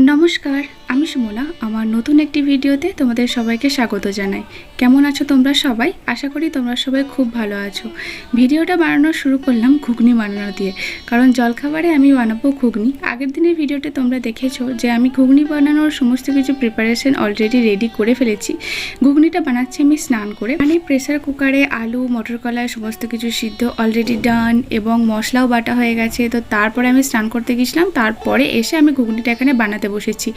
নমস্কার, আমি সুমনা। আমার নতুন একটি ভিডিওতে তোমাদের সবাইকে স্বাগত জানাই। কেমন আছো তোমরা সবাই? আশা করি তোমরা সবাই খুব ভালো আছো। ভিডিওটা বানানো শুরু করলাম ঘুগনি বানানো দিয়ে। কারণ জলখাবারে আমি বানাবো ঘুগনি। আগের দিনের ভিডিওতে তোমরা দেখেছ যে আমি ঘুগনি বানানোর সমস্ত কিছু প্রিপারেশন অলরেডি রেডি করে ফেলেছি। ঘুগনিটা বানাচ্ছি আমি স্নান করে। মানে প্রেসার কুকারে আলু মটর কলাই সমস্ত কিছু সিদ্ধ অলরেডি ডান এবং মশলাও বাটা হয়ে গেছে। তো তারপরে আমি স্নান করতে গেছিলাম। তারপরে এসে আমি ঘুগনিটা এখানে বানাতে বসেছি।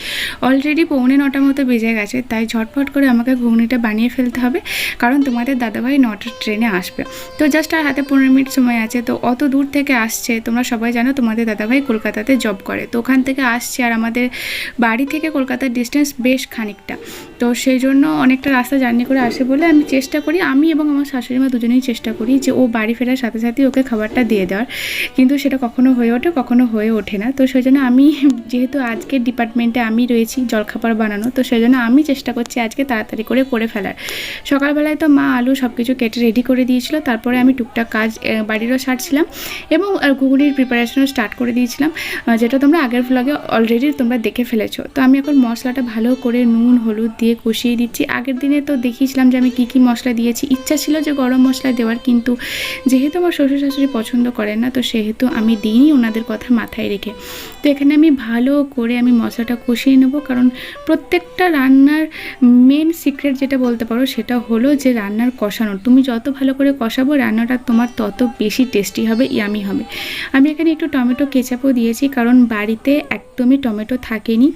অলরেডি পৌনে নটার মতো বেজে গেছে, তাই ঝটফট করে আমাকে ঘুগনিটা বানিয়ে ফেলতে হবে, কারণ তোমাদের দাদাভাই নটার ট্রেনে আসবে। তো জাস্ট আর হাতে পনেরো মিনিট সময় আছে, তো অত দূর থেকে আসছে, তোমরা সবাই জানো তোমাদের দাদাভাই কলকাতাতে জব করে। তো ওখান থেকে আসছে আর আমাদের বাড়ি থেকে কলকাতার ডিস্টেন্স বেশ খানিকটা। তো সেই জন্য অনেকটা রাস্তা জার্নি করে আসে বলে আমি চেষ্টা করি। আমি এবং আমার শাশুড়ি মা দুজনেই চেষ্টা করি যে ও বাড়ি ফেরার সাথে সাথে ওকে খাবারটা দিয়ে দেওয়ার। কিন্তু সেটা কখনো হয়ে ওঠে, কখনো হয়ে ওঠে না। তো সেই জন্য আমি যেহেতু আজকের ডিপার্টমেন্টে আমি রয়েছি জলখাবার বানানো, তো সেই জন্য আমি চেষ্টা করছি আজকে তাড়াতাড়ি করে করে ফেলার। সকালবেলায় তো মা আলু সব কিছু কেটে রেডি করে দিয়েছিল, তারপরে আমি টুকটাক কাজ বাড়িরও সারছিলাম এবং ঘুগনির প্রিপারেশনও স্টার্ট করে দিয়েছিলাম যেটা তোমরা আগের ভ্লগে অলরেডি তোমরা দেখে ফেলেছো। তো আমি এখন মশলাটা ভালো করে নুন, হলুদ দিয়ে কষিয়ে দিচ্ছি। আগের দিনে তো দেখিয়েছিলাম যে আমি কী কী মশলা দিয়েছি। ইচ্ছা ছিল যে গরম মশলা দেওয়ার, কিন্তু যেহেতু আমার শ্বশুর শাশুড়ি পছন্দ করেন না, তো সেহেতু আমি দিইনি ওনাদের কথা মাথায় রেখে। তো এখানে আমি ভালো করে আমি মশলাটা কষিয়ে নেব, কারণ প্রত্যেকটা রান্নার মেন সিক্রেট যেটা বলতে পারো সেটা হলো যে রান্নার কষানো তুমি যত ভালো করে কষাবো, রান্নাটা তোমার তত বেশি টেস্টি হবে ইয়ামি হবে। আমি এখানে একটু টমেটো কেচাপও দিয়েছি, কারণ বাড়িতে একদমই টমেটো থাকেনি।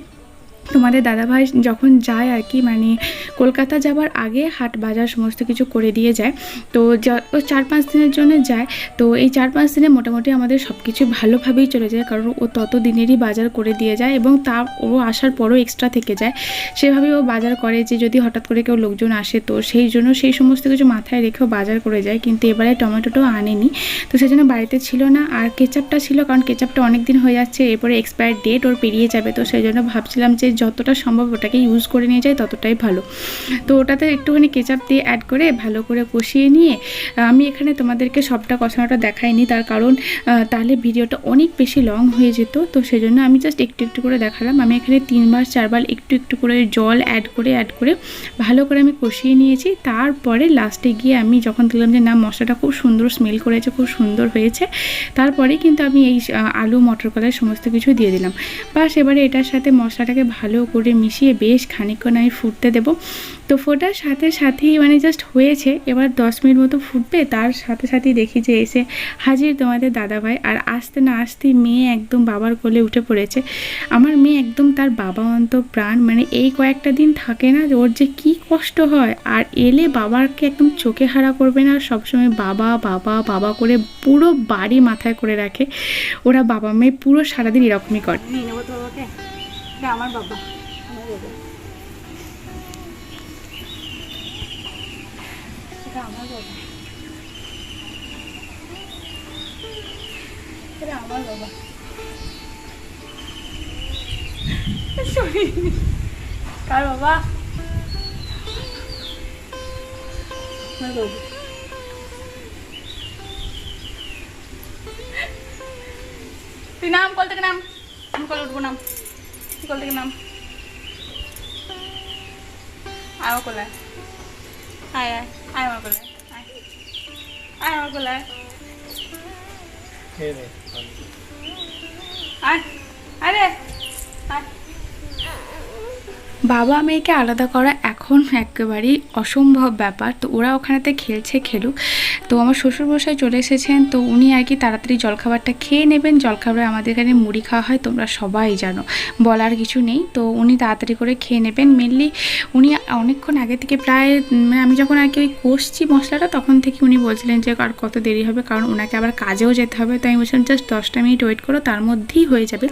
তোমাদের দাদাভাই যখন যায় আর কি মানে কলকাতা যাবার আগে হাট বাজার সমস্ত কিছু করে দিয়ে যায়। তো ও চার পাঁচ দিনের জন্য যায়। তো এই চার পাঁচ দিনে মোটামুটি আমাদের সব কিছু ভালোভাবেই চলে যায়, কারণ ও তত দিনেরই বাজার করে দিয়ে যায় এবং তা ও আসার পরও এক্সট্রা থেকে যায়। সেভাবে ও বাজার করে যে যদি হঠাৎ করে কেউ লোকজন আসে, তো সেই জন্য সেই সমস্ত কিছু মাথায় রেখেও বাজার করে যায়। কিন্তু এবারে টমেটোটাও আনেনি। তো সেই জন্য বাড়িতে ছিল না। আর কেচাপটা ছিল, কারণ কেচাপটা অনেক দিন হয়ে যাচ্ছে, এরপরে এক্সপায়ার ডেট ওর পেরিয়ে যাবে। তো সেই জন্য ভাবছিলাম যে যতটা সম্ভব ওটাকে ইউজ করে নিয়ে যায় ততটাই ভালো। তো ওটাতে একটুখানি কেচাপ দিয়ে অ্যাড করে ভালো করে কষিয়ে নিয়ে আমি এখানে তোমাদেরকে সবটা কষানোটা দেখাইনি, তার কারণ তাহলে ভিডিওটা অনেক বেশি লং হয়ে যেত, তো সেই জন্য আমি জাস্ট একটু একটু করে দেখালাম। আমি এখানে তিনবার চারবার একটু একটু করে জল অ্যাড করে অ্যাড করে ভালো করে আমি কষিয়ে নিয়েছি। তারপরে লাস্টে গিয়ে আমি যখন দেখলাম যে না, মশলাটা খুব সুন্দর স্মেল করেছে, খুব সুন্দর হয়েছে, তারপরে কিন্তু আমি এই আলু মটর কলাই সমস্ত কিছু দিয়ে দিলাম। বাস এবারে এটার সাথে মশলাটাকে ভালো করে মিশিয়ে বেশ খানিকক্ষণ আমি ফুটতে দেবো। তো ফোটার সাথে সাথেই মানে জাস্ট হয়েছে। এবার দশ মিনিট মতো ফুটবে। তার সাথে সাথেই দেখি যে এসে হাজির তোমাদের দাদাভাই। আর আসতে না আসতেই মেয়ে একদম বাবার কোলে উঠে পড়েছে। আমার মেয়ে একদম তার বাবা অন্ত প্রাণ মানে এই কয়েকটা দিন থাকে না ওর যে কি কষ্ট হয়। আর এলে বাবাকে একদম চোখে হারা করবে না। আর সবসময় বাবা বাবা বাবা করে পুরো বাড়ি মাথায় করে রাখে। ওরা বাবা মেয়ে পুরো সারাদিন এরকমই করে। এটা আমার বাবা। আমার বাবা। এটা আমার বাবা। এটা আমার বাবা. কার বাবা। তুই নাম কল থেকে নাম। আমি কল উঠবো, নাম। কল থেকে নাম আয় কোলায় আয় আয় আয় আমার কোলায় আয় আয় আমার কোলায় আয় আরে আয় বাবা মেয়েকে আলাদা করা এখন একেবারেই অসম্ভব ব্যাপার। তো ওরা ওখানেতে খেলছে খেলুক। তো আমার শ্বশুরমশাই চলে এসেছেন, তো উনি আর কি তাড়াতাড়ি জলখাবারটা খেয়ে নেবেন। জলখাবারে আমাদের এখানে মুড়ি খাওয়া হয়, তোমরা সবাই জানো, বলার কিছু নেই। তো উনি তাড়াতাড়ি করে খেয়ে নেবেন। মেনলি উনি অনেকক্ষণ আগে থেকে প্রায় মানে আমি যখন আর কি ওই কষছি মশলাটা, তখন থেকে উনি বলছিলেন যে আর কত দেরি হবে, কারণ ওনাকে আবার কাজেও যেতে হবে। তো আমি বলছিলাম, জাস্ট দশটা মিনিট ওয়েট করো, তার মধ্যেই হয়ে যাবে।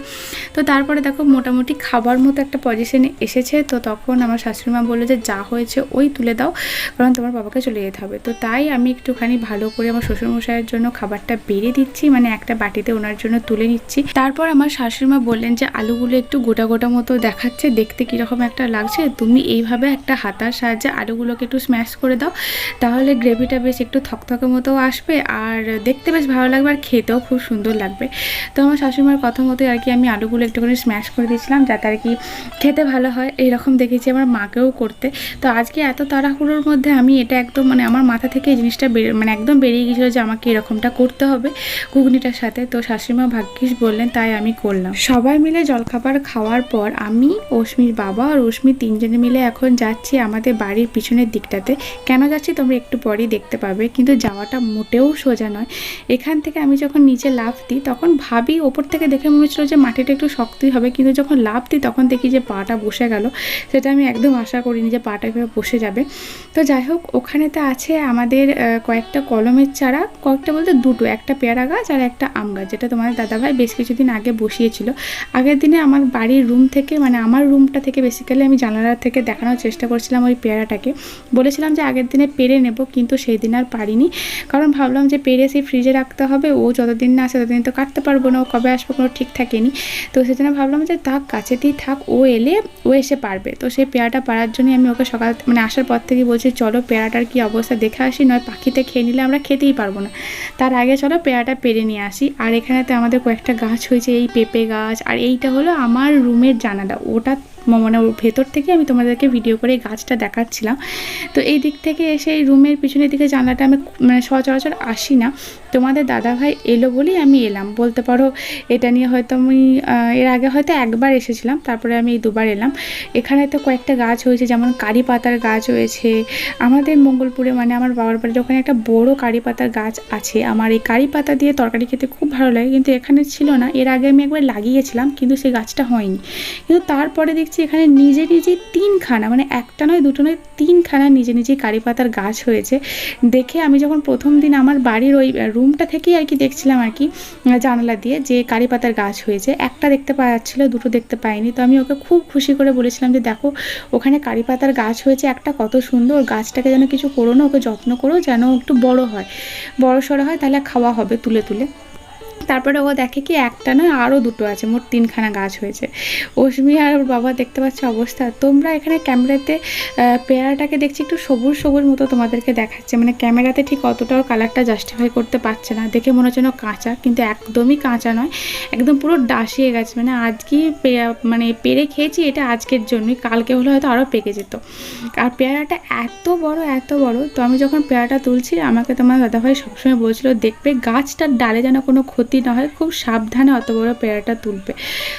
তো তারপরে দেখো, মোটামুটি খাবার মতো একটা পজিশনে এসেছে। তো তখন আমার শাশুড়ি মা বলল যে, যা হয়েছে ওই তুলে দাও, কারণ তোমার বাবাকে চলে যেতে হবে। তো তাই আমি একটুখানি ভালো করে আমার শ্বশুরমশাইয়ের জন্য খাবারটা বেড়ে দিচ্ছি মানে একটা বাটিতে ওনার জন্য তুলে নিচ্ছি। তারপর আমার শাশুড়ি মা বললেন যে, আলুগুলো একটু গোটা গোটা মতো দেখাচ্ছে, দেখতে কীরকম একটা লাগছে। তুমি এইভাবে একটা হাতার সাহায্যে আলুগুলোকে একটু স্ম্যাশ করে দাও, তাহলে গ্রেভিটা বেশ একটু থকথকে মতো আসবে আর দেখতে বেশ ভালো লাগবে আর খেতেও খুব সুন্দর লাগবে। তো আমার শাশুড়িমার কথা মতোই আর কি আমি আলুগুলো একটুখানি স্ম্যাশ করে দিয়েছিলাম, যাতে আর কি খেতে ভালো হয়। এইরকম দেখেছি আমার মাকেও করতে। তো আজকে এত তাড়াহুড়োর মধ্যে আমি এটা একদম মানে আমার মাথা থেকে এই জিনিসটা মানে একদম বেরিয়ে গিয়েছিল যে আমাকে এরকমটা করতে হবে ঘুগনিটার সাথে। তো শাশুড়িমা ভাগ্যিস বললেন, তাই আমি করলাম। সবাই মিলে জলখাবার খাওয়ার পর আমি অস্মির বাবা আর অস্মি তিনজনে মিলে এখন যাচ্ছি আমাদের বাড়ির পিছনের দিকটাতে। কেন যাচ্ছি তোমরা একটু পরেই দেখতে পাবে, কিন্তু যাওয়াটা মোটেও সোজা নয়। এখান থেকে আমি যখন নিচে লাফ দিই, তখন ভাবি ওপর থেকে দেখে মনে হচ্ছিল যে মাটিটা একটু শক্তই হবে, কিন্তু যখন লাফ দিই তখন দেখি যে পাটা বসে গেল। সেটা আমি একদম আশা করিনি যে পাটা এভাবে বসে যাবে। তো যাই হোক, ওখানেতে আছে আমাদের কয়েকটা কলমের চারা, কয়েকটা বলতে দুটো, একটা পেয়ারা গাছ আর একটা আম গাছ, যেটা তোমাদের দাদাভাই বেশ কিছুদিন আগে বসিয়েছিল। আগের দিনে আমার বাড়ির রুম থেকে মানে আমার রুমটা থেকে বেসিক্যালি আমি জানালা থেকে দেখানোর চেষ্টা করছিলাম ওই পেয়ারাটাকে। বলেছিলাম যে আগের দিনে পেরে নেব, কিন্তু সেই দিন আর পারিনি। কারণ ভাবলাম যে পেরে সেই ফ্রিজে রাখতে হবে, ও যতদিন না আসে ততদিন তো কাটতে পারব না, ও কবে আসব কোনো ঠিক থাকেনি। তো সেজন্য ভাবলাম যে থাক, কাছেতেই থাক, ও এলে ও এসে পারবে। তো সেই পেয়ারাটা পারার জন্যই আমি ওকে সকাল মানে আসার পর থেকে বলছি, চলো পেয়ারাটার কি অবস্থা, দেখে আসি, নয় পাখিতে খেয়ে নিলে আমরা খেতেই পারব না। তার আগে চলো পেয়ারাটা পেরে নিয়ে আসি। আর এখানেতে আমাদের কয়েকটা গাছ হয়েছে, এই পেঁপে গাছ, আর এইটা হলো আমার রুমের জানালা। ওটা মানে ওর ভেতর থেকে আমি তোমাদেরকে ভিডিও করে গাছটা দেখাচ্ছিলাম। তো এই দিক থেকে এসে এই রুমের পিছনের দিকে জানলাটা আমি মানে সচরাচর আসি না। তোমাদের দাদাভাই এলো বলেই আমি এলাম। বলতে পারো এটা নিয়ে হয়তো আমি এর আগে হয়তো একবার এসেছিলাম, তারপরে আমি দুবার এলাম। এখানে তো কয়েকটা গাছ হয়েছে, যেমন কারি পাতার গাছ হয়েছে। আমাদের মঙ্গলপুরে মানে আমার বাবার বাড়ির ওখানে একটা বড় কারি পাতার গাছ আছে। আমার এই কারি পাতা দিয়ে তরকারি খেতে খুব ভালো লাগে, কিন্তু এখানে ছিল না। এর আগে আমি একবার লাগিয়েছিলাম, কিন্তু সেই গাছটা হয়নি। কিন্তু তারপরে দেখছি এখানে নিজে নিজেই তিনখানা মানে একটা নয়, দুটো নয়, তিনখানা নিজে নিজেই কারি পাতার গাছ হয়েছে। দেখে আমি যখন প্রথম দিন আমার বাড়ির ওই রুমটা থেকেই আর কি দেখছিলাম আর কি জানালা দিয়ে যে কারি পাতার গাছ হয়েছে। একটা দেখতে পাওয়া যাচ্ছিল, দুটো দেখতে পাইনি। তো আমি ওকে খুব খুশি করে বলেছিলাম যে, দেখো, ওখানে কারি পাতার গাছ হয়েছে, একটা কত সুন্দর। গাছটাকে যেন কিছু করো না, ওকে যত্ন করো, যেন একটু বড় হয়। বড় সড়ো হয়, তাহলে খাওয়া হবে তুলে তুলে। তারপরে ও দেখে কি একটা নয় আরও দুটো আছে, মোট তিনখানা গাছ হয়েছে। অশ্মি আর ওর বাবা দেখতে পাচ্ছে অবস্থা। তোমরা এখানে ক্যামেরাতে পেয়ারাটাকে দেখছি একটু সবুজ সবুজ মতো তোমাদেরকে দেখাচ্ছে। মানে ক্যামেরাতে ঠিক অতটাও কালারটা জাস্টিফাই করতে পারছে না। দেখে মনে হচ্ছে যেন কাঁচা, কিন্তু একদমই কাঁচা নয়। একদম পুরো ডাসিয়ে গেছে। মানে আজকে মানে পেরে খেয়েছি, এটা আজকের জন্যই। কালকে হলে হয়তো আরও পেকে যেত। আর পেয়ারাটা এত বড় এত বড়। তো আমি যখন পেয়ারাটা তুলছি, আমাকে তোমার দাদাভাই সবসময় বলছিল, দেখবে গাছটার ডালে যেন কোনো ক্ষতি না হয় খুব সাবধানে অত বড় পেয়ারাটা তুলবে।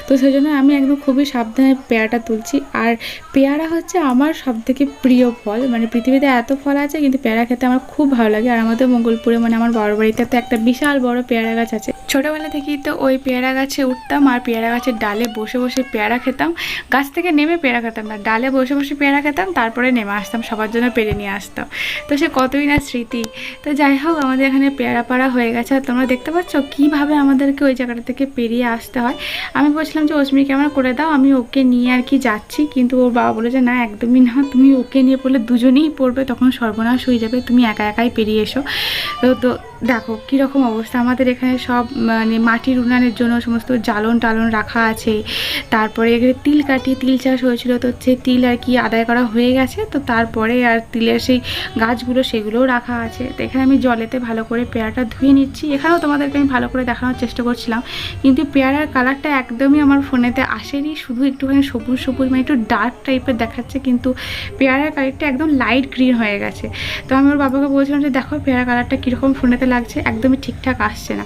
তো সেই জন্য আমি একদম খুবই সাবধানে পেয়ারাটা তুলছি। আর পেয়ারা হচ্ছে আমার সব থেকে প্রিয় ফল। মানে পৃথিবীতে এত ফল আছে, কিন্তু পেয়ারা খেতে আমার খুব ভালো লাগে। আর আমাদের মঙ্গলপুরে মানে আমার বাবার বাড়িতে তো একটা বিশাল বড় পেয়ারা গাছ আছে। ছোটোবেলা থেকেই তো ওই পেয়ারা গাছে উঠতাম আর পেয়ারা গাছের ডালে বসে বসে পেয়ারা খেতাম। গাছ থেকে নেমে পেয়ারা খেতাম না। ডালে বসে বসে পেয়ারা খেতাম, তারপরে নেমে আসতাম। সবার জন্য পেরে নিয়ে আসতাম। তো সে কতই না স্মৃতি। তো যাই হোক, আমাদের এখানে পেয়ারা পাড়া হয়ে গেছে। আর তোমরা দেখতে পাচ্ছ কীভাবে আমাদেরকে ওই জায়গাটা থেকে পেরিয়ে আসতে হয়? আমি বলছিলাম যে অশ্মিকে আমার করে দাও, আমি ওকে নিয়ে আর কি যাচ্ছি। কিন্তু ওর বাবা বলে যে, না, একদমই না, তুমি ওকে নিয়ে পড়লে দুজনেই পড়বে, তখন সর্বনাশ হয়ে যাবে, তুমি একা একাই পেরিয়ে এসো। তো দেখো, কীরকম অবস্থা? আমাদের এখানে সব মানে মাটির উনানের জন্য সমস্ত জ্বালন টালন রাখা আছে। তারপরে এখানে তিল কাটি তিল চাষ হয়েছিল। তো হচ্ছে তিল আর কি আদায় করা হয়ে গেছে। তো তারপরে আর তিলের সেই গাছগুলো সেগুলোও রাখা আছে। তো এখানে আমি জলেতে ভালো করে পেয়ারাটা ধুয়ে নিচ্ছি। এখানেও তোমাদেরকে আমি ভালো করে দেখানোর চেষ্টা করছিলাম। কিন্তু পেয়ারার কালারটা একদমই আমার ফোনেতে আসেনি। শুধু একটুখানি সবুজ সবুজ মানে একটু ডার্ক টাইপের দেখাচ্ছে। কিন্তু পেয়ারার কালারটা একদম লাইট গ্রিন হয়ে গেছে। তো আমি ওর বাবাকে বলছিলাম যে, দেখো পেয়ারা কালারটা কীরকম ফোনেতে লাগছে, একদমই ঠিকঠাক আসছে না।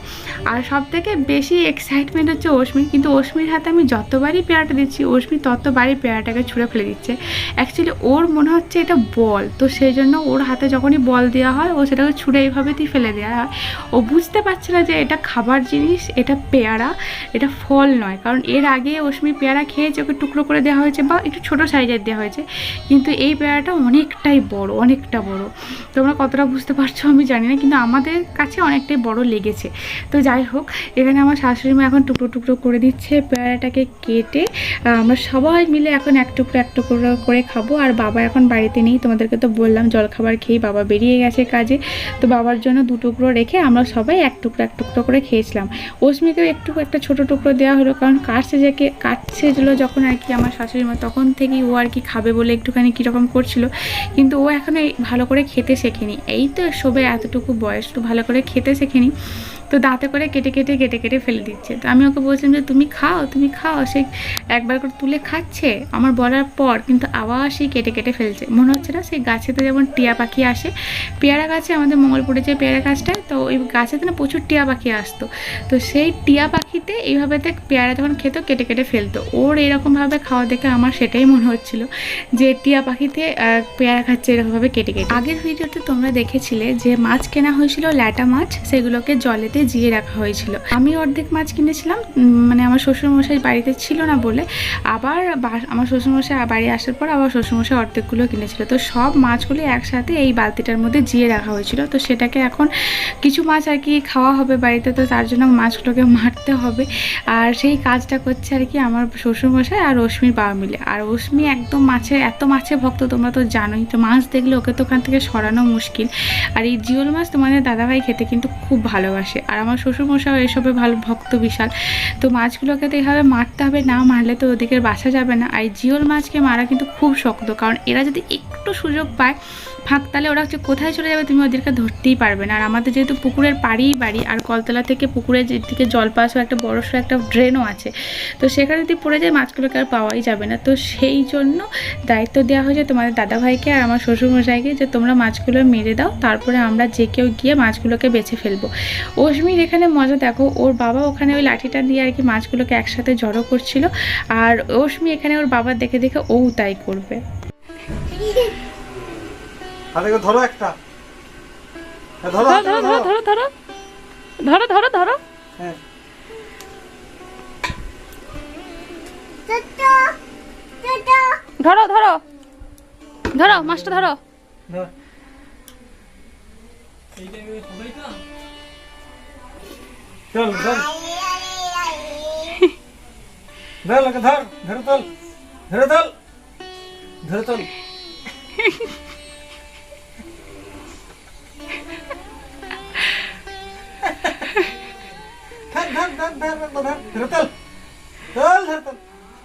আর সব থেকে বেশি এক্সাইটমেন্ট হচ্ছে অশ্মির কিন্তু অশ্মির হাতে আমি যতবারই পেয়ারাটা দিচ্ছি অশ্মি ততবারই পেয়ারাটাকে ছুঁড়ে ফেলে দিচ্ছে। অ্যাকচুয়ালি ওর মনে হচ্ছে এটা বল, তো সেই জন্য ওর হাতে যখনই বল দেওয়া হয়, ও সেটাকে ছুঁড়ে এইভাবেই ফেলে দেওয়া হয়। ও বুঝতে পারছে না যে এটা খাবার জিনিস, এটা পেয়ারা, এটা ফল নয়, কারণ এর আগে অশ্মি পেয়ারা খেয়েছে, ওকে টুকরো করে দেওয়া হয়েছে বা একটু ছোটো সাইজের দেওয়া হয়েছে, কিন্তু এই পেয়ারাটা অনেকটাই বড়, অনেকটা বড়। তোমরা কতটা বুঝতে পারছ আমি জানি না, কিন্তু আমাদের কাছে অনেকটাই বড় লেগেছে। তো যাই হোক, এখানে আমার শাশুড়ি মা এখন টুকরো টুকরো করে দিচ্ছে, পেয়ারাটাকে কেটে আমরা সবাই মিলে এখন এক টুকরো এক টুকরো করে খাব। আর বাবা এখন বাড়িতে নেই, তোমাদেরকে তো বললাম জলখাবার খেয়ে বাবা বেরিয়ে গেছে কাজে। তো বাবার জন্য দু টুকরো রেখে আমরা সবাই এক টুকরো এক টুকরো করে খেয়েছিলাম। অস্মিকেও একটু একটা ছোট টুকরো দেওয়া হলো, কারণ কাটছে যে কাটছেছিল যখন আর কি আমার শাশুড়ি মা, তখন থেকেই ও আর কি খাবে বলে একটুখানি কীরকম করছিল। কিন্তু ও এখনও ভালো করে খেতে শেখেনি। এই তো সবে এতটুকু বয়স, তো ভালো করে খেতে শেখেনি। তো দাঁতে করে কেটে কেটে কেটে কেটে ফেলে দিচ্ছে। তো আমি ওকে বলছিলাম যে, তুমি খাও তুমি খাও। সে একবার করে তুলে খাচ্ছে। আমার বলার পর কিন্তু আবার সেই কেটে কেটে ফেলছে। মনে হচ্ছে না সেই গাছেতে যেমন টিয়া পাখি আসে। পেয়ারা গাছে আমাদের মঙ্গলপুরে যে পেয়ারা গাছটায় তো ওই গাছেতে না প্রচুর টিয়া পাখি আসতো। তো সেই টিয়া পাখিতে এইভাবে দেখ পেয়ারা যখন খেত, কেটে কেটে ফেলতো। ওর এরকমভাবে খাওয়া দেখে আমার সেটাই মনে হচ্ছিল যে, টিয়া পাখিতে পেয়ারা খাচ্ছে এরকমভাবে কেটে কেটে। আগের ভিডিওতে তোমরা দেখেছিলে যে, মাছ কেনা হয়েছিল ল্যাটা মাছ। সেগুলোকে জলেতে জিয়ে রাখা হয়েছিল। আমি অর্ধেক মাছ কিনেছিলাম মানে আমার শ্বশুরমশাই বাড়িতে ছিল না বলে। আবার আমার শ্বশুরমশাই বাড়ি আসার পর আবার শ্বশুরমশাই অর্ধেকগুলো কিনেছিল। তো সব মাছগুলি একসাথে এই বালতিটার মধ্যে জিয়ে রাখা হয়েছিল। তো সেটাকে এখন কিছু মাছ আর কি খাওয়া হবে বাড়িতে, তো তার জন্য মাছগুলোকে মারতে হবে। আর সেই কাজটা করছে আর কি আমার শ্বশুরমশাই আর রশ্মির বাবা মিলে। আর রশ্মি একদম মাছের এত মাছের ভক্ত তোমরা তো জানোই। তো মাছ দেখলে ওকে তো ওখান থেকে সরানো মুশকিল। আর এই জিওল মাছ তোমাদের দাদাভাই খেতে কিন্তু খুব ভালোবাসে। আর আমার শ্বশুরমশাও এসবে ভালো ভক্ত বিশাল। তো মাছগুলোকে তো এভাবে মারতে হবে, না মারলে তো ওদিকে বাসা যাবে না। আর জিওল মাছকে মারা কিন্তু খুব শক্ত, কারণ এরা যদি একটু সুযোগ পায় ফাঁক, তাহলে ওরা হচ্ছে কোথায় চলে যাবে তুমি ওদেরকে ধরতেই পারবে না। আর আমাদের যেহেতু পুকুরের পাড়েই বাড়ি, আর কলতলা থেকে পুকুরের দিকে জল পাস একটা বড়সড় একটা ড্রেনও আছে, তো সেখানে যদি পড়ে যায় মাছগুলোকে আর পাওয়াই যাবে না। তো সেই জন্য দায়িত্ব দেওয়া হয়েছে তোমাদের দাদাভাইকে আর আমার শ্বশুরমশাইকে যে তোমরা মাছগুলো মেরে দাও, তারপরে আমরা যে কেউ গিয়ে মাছগুলোকে বেছে ফেলব। অশ্মির এখানে মজা, দেখো, ওর বাবা ওখানে ওই লাঠিটা দিয়ে আর কি মাছগুলোকে একসাথে জড়ো করছিল, আর অশ্মি এখানে ওর বাবা দেখে দেখে ও তাই করবে। হাতে করে ধরো একটা। হ্যাঁ, ধরো করে ধরো ধরো। ধরো ধরো ধরো ধরো হ্যাঁ। ধরো ধরো। ধরো মাছটা ধরো। ধর। চল ধর ধর ধর। ধরে তোল। ধরে তোল। ধরে তোল। ধর ধর ধর ধর ধর ধর, ধরে তোল তোল ধর তোল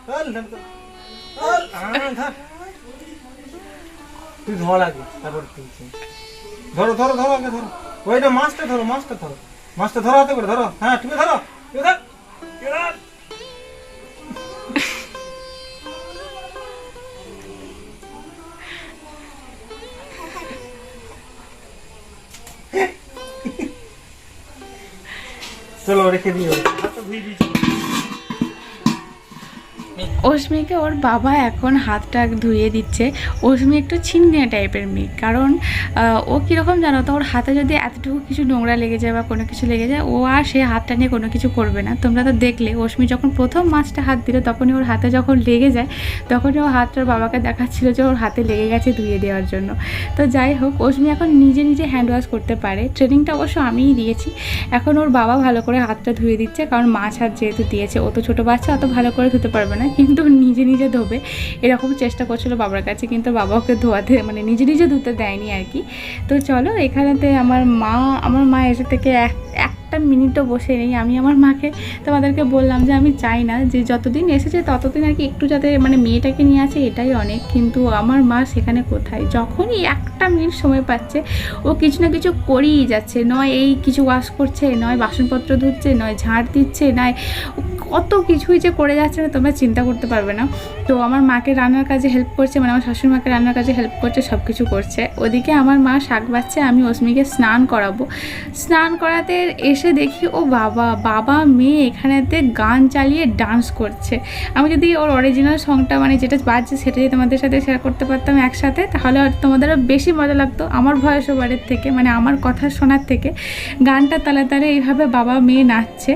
তোল ধর ধর। তুই ধোয়া লাগবে তারপর তুলছি। ধরো ধরো ধরো আগে, ধরো। ওইটা মাছটা ধরো মাছটা ধরো। মাছটা ধরো হাতে করে, ধরো। হ্যাঁ তুমি ধরো, তুমি ধর। চলো রেখে দিও হাতটা ধুয়ে দিয়েছি অশ্মিকে ওর বাবা এখন হাতটা ধুয়ে দিচ্ছে। অশ্মি একটু ছিনদিয়া টাইপের মেয়ে। কারণ ও কীরকম জানো তো, ওর হাতে যদি এতটুকু কিছু নোংরা লেগে যায় বা কোনো কিছু লেগে যায়, ও আর সে হাতটা নিয়ে কোনো কিছু করবে না। তোমরা তো দেখলে, অশ্মি যখন প্রথম মাছটা হাত দিল, তখনই ওর হাতে যখন লেগে যায়, তখনই ও হাতটার বাবাকে দেখাচ্ছিল যে ওর হাতে লেগে গেছে ধুয়ে দেওয়ার জন্য। তো যাই হোক, অশ্মি এখন নিজে নিজে হ্যান্ড ওয়াশ করতে পারে। ট্রেনিংটা অবশ্য আমিই দিয়েছি। এখন ওর বাবা ভালো করে হাতটা ধুয়ে দিচ্ছে, কারণ মাছ হাত যেহেতু দিয়েছে, ও তো ছোটো বাচ্চা, অত ভালো করে ধুতে পারবে না। কিন্তু নিজে নিজে ধোবে। এরকম চেষ্টা করছিল বাবার কাছে, কিন্তু বাবা ওকে ধোয়াতে মানে নিজে নিজে ধুতে দেয়নি আর কি। তো চলো, এখানেতে আমার মা আমার মা এসে থেকে এক, একটা মিনিটও বসে নেই। আমি আমার মাকে তোমাদেরকে বললাম যে আমি চাই না যে যতদিন এসেছে ততদিন আর কি একটু যাতে মানে মেয়েটাকে নিয়ে আছে এটাই অনেক। কিন্তু আমার মা সেখানে কোথায়? যখনই একটা মিনিট সময় পাচ্ছে, ও কিছু না কিছু করেই যাচ্ছে। নয় এই কিছু ওয়াশ করছে, নয় বাসনপত্র ধুচ্ছে, নয় ঝাড় দিচ্ছে, নয় কত কিছুই যে করে যাচ্ছে না, তোমরা চিন্তা করতে পারবে না। তো আমার মাকে রান্নার কাজে হেল্প করছে মানে আমার শাশুড়ি মাকে রান্নার কাজে হেল্প করছে সব কিছু করছে। ওদিকে আমার মা শাক বাচ্ছে, আমি অস্মিকে স্নান করাবো। স্নান করাতে এসে দেখি, ও বাবা বাবা মেয়ে এখানেতে গান চালিয়ে ডান্স করছে। আমি যদি ওর অরিজিনাল সংটা মানে যেটা বাজছে সেটা যদি তোমাদের সাথে শেয়ার করতে পারতাম একসাথে, তাহলে হয়তো তোমাদের আরও বেশি মজা লাগতো। আমার ভয়েস ওভারের থেকে মানে আমার কথা শোনার থেকে। গানটা তালে তালে এইভাবে বাবা মেয়ে নাচছে।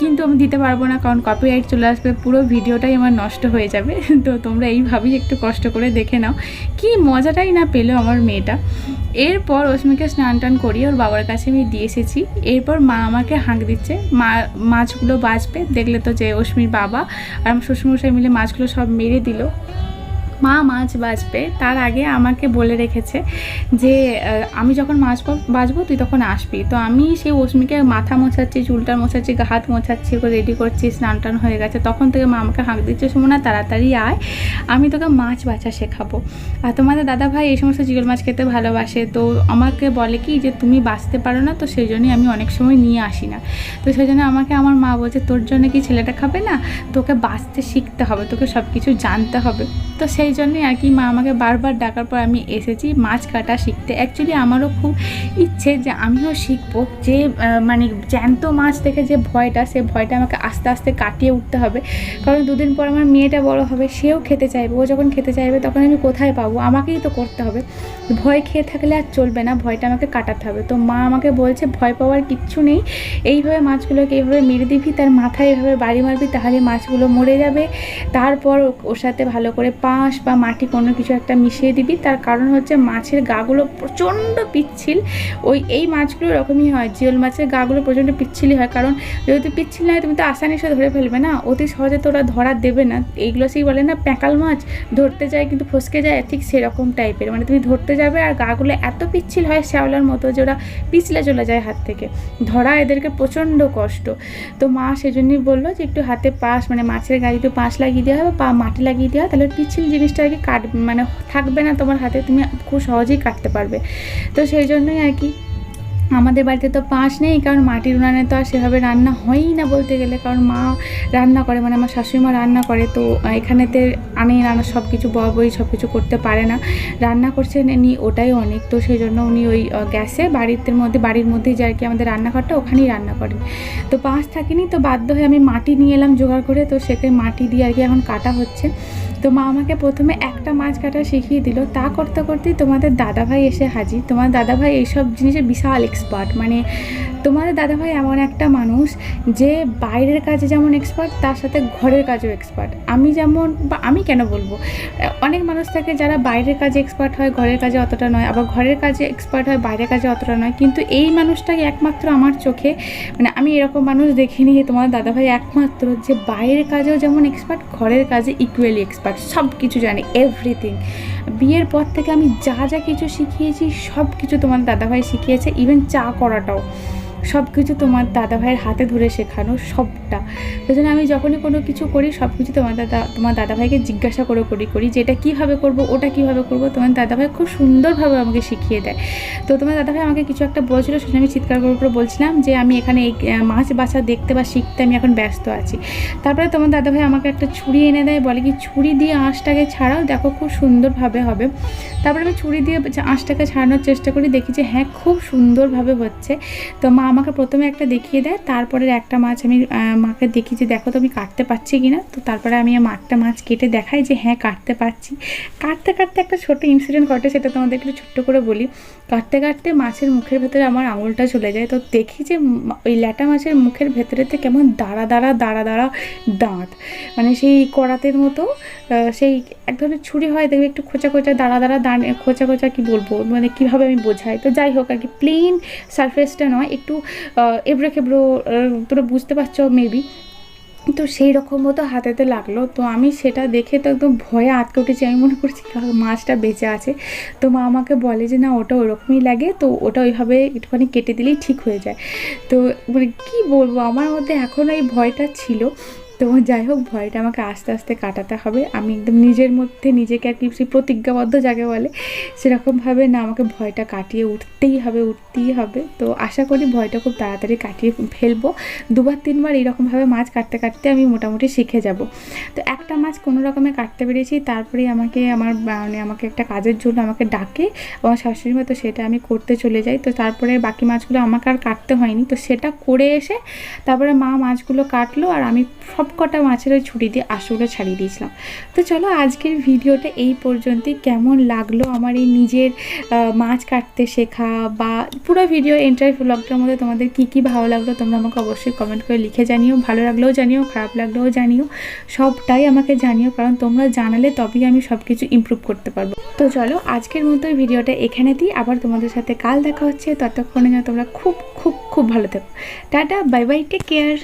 কিন্তু আমি দিতে পারব না কারণ কপিরাইট চলে আসবে, পুরো ভিডিওটাই আমার নষ্ট হয়ে যাবে। তো তোমরা এইভাবেই একটু কষ্ট করে দেখে নাও। কি মজাটাই না পেল আমার মেয়েটা। এরপর অশ্মিকে স্নান টান করিয়ে ওর বাবার কাছে আমি দিয়ে এসেছি। এরপর মা আমাকে হাঁক দিচ্ছে, মা, মাছগুলো বাঁচবে। দেখলে তো যে অশ্মির বাবা আর আমার শ্বশুরমশাই মিলে মাছগুলো সব মেরে দিল। মা মাছ বাজবে তার আগে আমাকে বলে রেখেছে যে আমি যখন মাছ বাজবো তুই তখন আসবি। তো আমি সেই অস্মিকে মাথা মোছাচ্ছি, চুলটা মোছাচ্ছি হাত মোছাচ্ছি রেডি করছি, স্নান টান হয়ে গেছে। তখন থেকে মা আমাকে হাঁক দিচ্ছে, সুমনা, তাড়াতাড়ি আয়, আমি তোকে মাছ বাছা শেখাবো। আর তোমাদের দাদা ভাই এই সমস্ত চিকল মাছ খেতে ভালোবাসে। তো আমাকে বলে কি যে, তুমি বাঁচতে পারো না, তো সেই জন্যই আমি অনেক সময় নিয়ে আসি না। তো সেই জন্য আমাকে আমার মা বলছে, তোর জন্য কি ছেলেটা খাবে না? তোকে বাঁচতে শিখতে হবে, তোকে সব কিছু জানতে হবে। তো সেই জন্যই আর কি মা আমাকে বারবার ডাকার পর আমি এসেছি মাছ কাটা শিখতে। অ্যাকচুয়ালি আমারও খুব ইচ্ছে যে আমিও শিখব যে মানে জ্যান্ত মাছ থেকে যে ভয়টা, সে ভয়টা আমাকে আস্তে আস্তে কাটিয়ে উঠতে হবে। কারণ দুদিন পর আমার মেয়েটা বড় হবে, সেও খেতে চাইবে, ও যখন খেতে চাইবে তখন আমি কোথায় পাবো? আমাকেই তো করতে হবে। ভয় খেয়ে থাকলে আর চলবে না, ভয়টা আমাকে কাটাতে হবে। তো মা আমাকে বলছে, ভয় পাওয়ার কিচ্ছু নেই। এইভাবে মাছগুলোকে এইভাবে মেরে দিবি, তার মাথায় এভাবে বাড়ি মারবি, তাহলে মাছগুলো মরে যাবে। তারপর ওর সাথে ভালো করে পাঁশ বা মাটি কোনো কিছু একটা মিশিয়ে দিবি। তার কারণ হচ্ছে মাছের গাগুলো প্রচণ্ড পিচ্ছিল। ওই, এই মাছগুলো এরকমই হয়, জিওল মাছের গাগুলো প্রচণ্ড পিচ্ছিলই হয়। কারণ যেহেতু পিচ্ছিল নয়, তুমি তো আসানি সে ধরে ফেলবে না? অতি সহজে তো ওরা ধরা দেবে না। এইগুলো সেই বলে না, প্যাঁকাল মাছ ধরতে যায় কিন্তু ফসকে যায়, ঠিক সেরকম টাইপের। মানে তুমি ধরতে যাবে আর গাগুলো এত পিচ্ছিল হয় শ্যাওলার মতো যে ওরা পিছলে চলে যায় হাত থেকে। ধরা এদেরকে প্রচণ্ড কষ্ট। তো মা সেজন্যই বলল যে একটু হাতে পাশ মানে মাছের গায়ে একটু পাশ লাগিয়ে দেওয়া হবে বা মাটি লাগিয়ে দেওয়া হয়, তাহলে পিচ্ছিল জিনিসটা আর কি কাট মানে থাকবে না তোমার হাতে, তুমি খুব সহজেই কাটতে পারবে। তো সেই জন্যই আর কি আমাদের বাড়িতে তো পাঁশ নেই, কারণ মাটির উনানে তো আর সেভাবে রান্না হয়ই না বলতে গেলে, কারণ মা রান্না করে মানে আমার শাশুড়ি মা রান্না করে, তো এখানেতে আনে রান্না সব কিছু বই সব কিছু করতে পারে না। রান্না করছেন উনি ওটাই অনেক, তো সেই জন্য উনি ওই গ্যাসে বাড়িতে মধ্যে, বাড়ির মধ্যেই যে আর কি আমাদের রান্নাঘরটা, ওখানেই রান্না করেন। তো পাঁচ থাকেনি, তো বাধ্য হয়ে আমি মাটি নিয়ে এলাম জোগাড় করে, তো সেখানে মাটি দিয়ে আর কি এখন কাটা হচ্ছে। তো মা আমাকে প্রথমে একটা মাছ কাটা শিখিয়ে দিল, তা করতে করতেই তোমাদের দাদাভাই এসে হাজির। তোমার দাদাভাই এইসব জিনিসে বিশাল এক্সপার্ট মানে তোমাদের দাদাভাই এমন একটা মানুষ যে বাইরের কাজে যেমন এক্সপার্ট তার সাথে ঘরের কাজেও এক্সপার্ট আমি যেমন, বা আমি কেন বলব? অনেক মানুষ থাকে যারা বাইরের কাজে এক্সপার্ট হয়, ঘরের কাজে অতটা নয়, আবার ঘরের কাজে এক্সপার্ট হয়, বাইরের কাজে অতটা নয়। কিন্তু এই মানুষটাকে একমাত্র আমার চোখে। মানে আমি এরকম মানুষ দেখিনি তোমার দাদাভাই একমাত্র যে বাইরের কাজেও যেমন এক্সপার্ট ঘরের কাজে ইকুয়ালি এক্সপার্ট সব কিছু জানে এভরিথিং বিয়ের পর থেকে আমি যা যা কিছু শিখিয়েছি সব কিছু তোমার দাদাভাই শিখিয়েছে ইভেন চা করাটাও। সব কিছু তোমার দাদাভাইয়ের হাতে ধরে শেখানো সবটা। সেই জন্য আমি যখনই কোনো কিছু করি সব কিছু তোমার দাদা, তোমার দাদাভাইকে জিজ্ঞাসা করে করি করি যে এটা কীভাবে করব, ওটা কীভাবে করব, তোমার দাদাভাই খুব সুন্দরভাবে আমাকে শিখিয়ে দেয়। তো তোমার দাদাভাই আমাকে কিছু একটা বলছিল সেটা আমি চিৎকার করে করে বলছিলাম যে আমি এখানে এই মাছ বাছা দেখতে বা শিখতে আমি এখন ব্যস্ত আছি। তারপরে তোমার দাদাভাই আমাকে একটা ছুরি এনে দেয়, বলে কি, ছুরি দিয়ে আঁশটাকে ছাড়াও দেখো খুব সুন্দরভাবে হবে। তারপরে আমি ছুরি দিয়ে আঁশটাকে ছাড়ানোর চেষ্টা করি, দেখি যে হ্যাঁ খুব সুন্দরভাবে হচ্ছে। তো মা আমাকে প্রথমে একটা দেখিয়ে দেয় তারপরে একটা মাছ আমি মাকে দেখি যে দেখো তো আমি কাটতে পারছি কি না তো তারপরে আমি একটা মাছ কেটে দেখাই যে হ্যাঁ কাটতে পারছি। কাটতে কাটতে একটা ছোট ইনসিডেন্ট ঘটে, সেটা তোমাদের একটু ছোট্ট করে বলি। কাটতে কাটতে মাছের মুখের ভেতরে আমার আঙুলটা চলে যায়। তো দেখি যে ওই ল্যাটা মাছের মুখের ভেতরেতে কেমন দাঁড়া দাঁড়া দাঁড়া দাঁড়া দাঁত। মানে সেই কড়াতের মতো সেই এক ধরনের ছুরি হয়, দেখবে একটু খোঁচা খোঁচা দাঁড়া দাঁড়া দাঁড় খোঁচা খোঁচা কি বলব? মানে কীভাবে আমি বোঝাই? তো যাই হোক, আর কি প্লেন সারফেসটা নয়, একটু এবড়ো খেবড়ো তোরা বুঝতে পারছ মেবি তো সেই রকম মতো হাতেতে লাগল। তো আমি সেটা দেখে তো একদম ভয়ে আটকে উঠেছি। আমি মনে করছি মাছটা বেঁচে আছে? তো মা আমাকে বলে যে, না, ওটা ওরকমই লাগে। তো ওটা ওইভাবে একটুখানি কেটে দিলেই ঠিক হয়ে যায়। তো মানে কী বলব? আমার মধ্যে এখনও এই ভয়টা ছিল। তো যাই হোক ভয়টা আমাকে আস্তে আস্তে কাটাতে হবে। আমি একদম নিজের মধ্যে নিজেকে আর কি সেই প্রতিজ্ঞাবদ্ধ যাকে বলে, সেরকমভাবে না আমাকে ভয়টা কাটিয়ে উঠতেই হবে উঠতেই হবে। তো আশা করি ভয়টা খুব তাড়াতাড়ি কাটিয়ে ফেলব। দুবার, তিনবার এইরকমভাবে মাছ কাটতে কাটতে আমি মোটামুটি শিখে যাব। তো একটা মাছ কোনো রকমে কাটতে পেরেছি তারপরে আমাকে, আমার মানে আমাকে একটা কাজের জন্য আমাকে ডাকে, আমার শাশুড়ি মা, তো সেটা আমি করতে চলে যাই। তো তারপরে বাকি মাছগুলো আমাকে আর কাটতে হয়নি। তো সেটা করে এসে তারপরে মা মাছগুলো কাটলো, আর আমি সব কটা মাছের ওই ছুটি দিয়ে আঁশগুলো ছাড়িয়ে দিয়েছিলাম। তো চলো আজকের ভিডিওটা এই পর্যন্তই। কেমন লাগল আমার এই নিজের মাছ কাটতে শেখা বা পুরো ভিডিও এন্টার ব্লগটার মধ্যে তোমাদের কী কী ভালো লাগল তোমরা আমাকে অবশ্যই কমেন্ট করে লিখে জানিও। ভালো লাগলেও জানিও, খারাপ লাগলেও জানিও। সবটাই আমাকে জানিও, কারণ তোমরা জানালে তবেই আমি সব কিছু ইমপ্রুভ করতে পারব। তো চলো আজকের মতো ভিডিওটা এখানে দিই। আবার তোমাদের সাথে কাল দেখা হচ্ছে। ততক্ষণে যেন তোমরা খুব খুব খুব ভালো থেকো। Tata bye bye take care